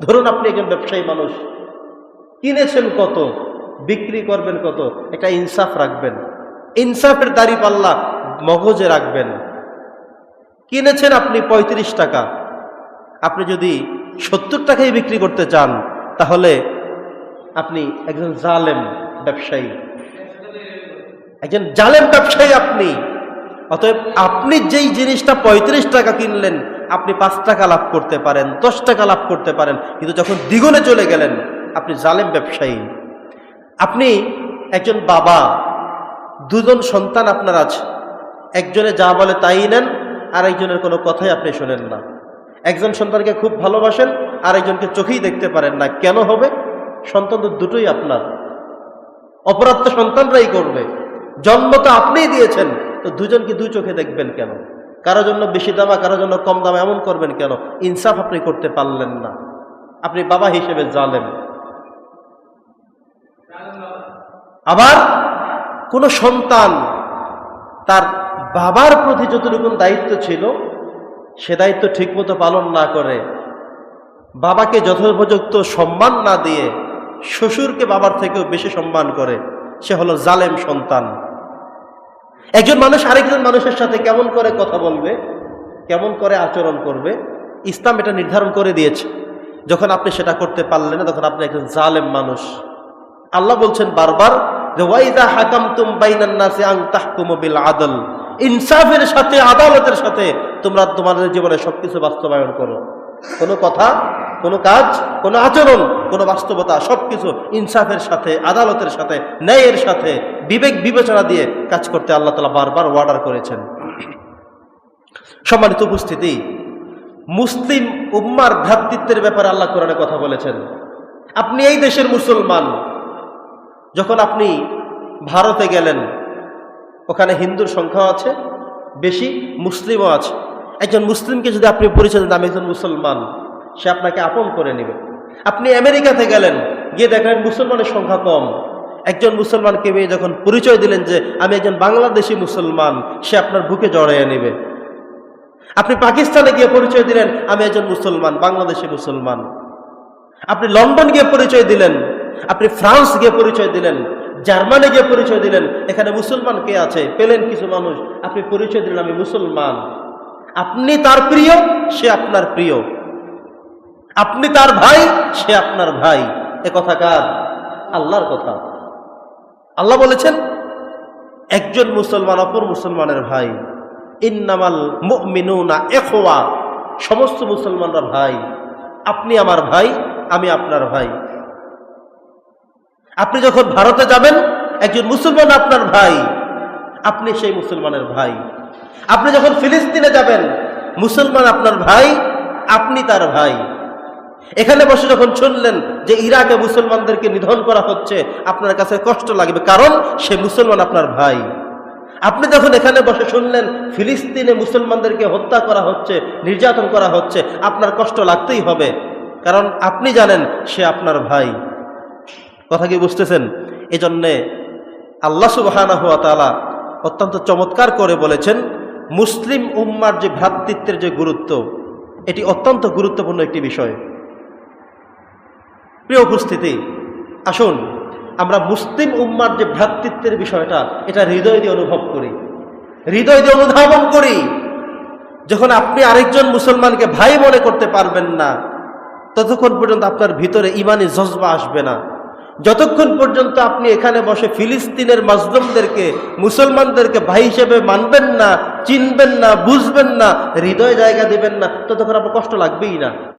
ধরুন আপনি একজন ব্যবসায়ী মানুষ, কিনেছেন কত, বিক্রি করবেন কত, একটা ইনসাফ রাখবেন। ইনসাফের দাড়ি পাল্লা মগজে রাখবেন। কিনেছেন আপনি ৩৫ টাকা, আপনি যদি সত্তর টাকায় বিক্রি করতে চান, তাহলে আপনি একজন জালেম ব্যবসায়ী। একজন জালেম ব্যবসায়ী আপনি। অতএব আপনি যেই জিনিসটা ৩৫ টাকা কিনলেন আপনি পাঁচ টাকা লাভ করতে পারেন দশ টাকা লাভ করতে পারেন, কিন্তু যখন দ্বিগুণে চলে গেলেন, আপনি জালেম ব্যবসায়ী। আপনি একজন বাবা, দুজন সন্তান আপনার আছে, একজনে যা বলে তাই নেন আর একজনের কোনো কথাই আপনি শোনেন না। একজন সন্তানকে খুব ভালোবাসেন আর একজনকে চোখেই দেখতে পারেন না, কেন হবে? সন্তান তো দুটোই আপনার। অপরাধ তো সন্তানরাই করবে। জন্ম তো আপনিই দিয়েছেন, তো দুজনকে দুই চোখে দেখবেন কেন? কারও জন্য বেশি দামা কারও জন্য কম দামা, এমন করবেন কেন? ইনসাফ আপনি করতে পারলেন না। আপনি বাবা হিসেবে জালেন আবার কোন সন্তান তার বাবার প্রতি যতটুকু দায়িত্ব ছিল, সে দায়িত্ব ঠিকমতো পালন না করে, বাবাকে যথোপযুক্ত সম্মান না দিয়ে শ্বশুরকে বাবার থেকেও বেশি সম্মান করে, সে হলো জালেম সন্তান। একজন মানুষ আরেকজন মানুষের সাথে কেমন করে কথা বলবে, কেমন করে আচরণ করবে, ইসলাম এটা নির্ধারণ করে দিয়েছে। যখন আপনি সেটা করতে পারলেন না, তখন আপনি একজন জালেম মানুষ। আল্লাহ বলছেন বারবার যে, ওয়াইদা হাকাম তুম বাইনান নাসি আং আদল। ইনসাফের সাথে, আদালতের সাথে তোমরা তোমাদের জীবনে সবকিছু বাস্তবায়ন করো। কোনো কথা, কোনো কাজ, কোনো আচরণ, কোনো বাস্তবতা, সবকিছু ইনসাফের সাথে, আদালতের সাথে, ন্যায়ের সাথে বিবেক বিবেচনা দিয়ে কাজ করতে আল্লাহ তালা বারবার অর্ডার করেছেন। সম্মানিত উপস্থিতি, মুসলিম উম্মার ভ্রাতৃত্বের ব্যাপারে আল্লাহ কোরআনে কথা বলেছেন। আপনি এই দেশের মুসলমান, যখন আপনি ভারতে গেলেন, ওখানে হিন্দুর সংখ্যা আছে, বেশি মুসলিমও আছে। একজন মুসলিমকে যদি আপনি পরিচয় দেন, আমি একজন মুসলমান, সে আপনাকে আপন করে নেবে। আপনি আমেরিকাতে গেলেন, গিয়ে দেখলেন মুসলমানের সংখ্যা কম। একজন মুসলমানকে পেয়ে যখন পরিচয় দিলেন যে আমি একজন বাংলাদেশি মুসলমান, সে আপনার বুকে জড়াইয়া নেবে। আপনি পাকিস্তানে গিয়ে পরিচয় দিলেন, আমি একজন মুসলমান, বাংলাদেশি মুসলমান। আপনি লন্ডন গিয়ে পরিচয় দিলেন, আপনি ফ্রান্স গিয়ে পরিচয় দিলেন, জার্মানি গিয়ে পরিচয় দিলেন, এখানে মুসলমান কে আছে? পেলেন কিছু মানুষ, আপনি পরিচয় দিলেন, আমি মুসলমান। আপনি তার প্রিয়, সে আপনার প্রিয়। আপনি তার ভাই, সে আপনার ভাই। এ কথা কার? আল্লাহর কথা। আল্লাহ বলেছেন, একজন মুসলমান অপর মুসলমানের ভাই, ইন্নামাল মুমিনুনা এখোয়া সমস্ত মুসলমানরা ভাই, আপনি আমার ভাই, আমি আপনার ভাই। আপনি যখন ভারতে যাবেন, একজন মুসলমান আপনার ভাই, আপনি সেই মুসলমানের ভাই। আপনি যখন ফিলিস্তিনে যাবেন, মুসলমান আপনার ভাই, আপনি তার ভাই। এখানে বসে যখন শুনলেন যে ইরাকে মুসলমানদেরকে নিধন করা হচ্ছে, আপনার কাছে কষ্ট লাগবে। কারণ সে মুসলমান আপনার ভাই। আপনি যখন এখানে বসে শুনলেন, ফিলিস্তিনে মুসলমানদেরকে হত্যা করা হচ্ছে, নির্যাতন করা হচ্ছে, আপনার কষ্ট লাগতেই হবে। কারণ আপনি জানেন, সে আপনার ভাই। কথা কি বুঝতেছেন? এই জন্যে আল্লাহ সুবাহানা হুয়া অত্যন্ত চমৎকার করে বলেছেন, মুসলিম উম্মার যে ভ্রাতৃত্বের যে গুরুত্ব, এটি অত্যন্ত গুরুত্বপূর্ণ একটি বিষয়। প্রিয় উপস্থিতি, আসুন আমরা মুসলিম উম্মার যে ভ্রাতৃত্বের বিষয়টা, এটা হৃদয় দিয়ে অনুভব করি। হৃদয় দিয়ে অনুধাবন করি। যখন আপনি আরেকজন মুসলমানকে ভাই মনে করতে পারবেন না, ততক্ষণ পর্যন্ত আপনার ভিতরে ইমানি জজবা আসবে না। যতক্ষণ পর্যন্ত আপনি এখানে বসে ফিলিস্তিনের মাজলুমদেরকে, মুসলমানদেরকে ভাই হিসেবে মানবেন না, চিনবেন না, বুঝবেন না, হৃদয় জায়গা দেবেন না, ততক্ষণ আপনার কষ্ট লাগবেই না।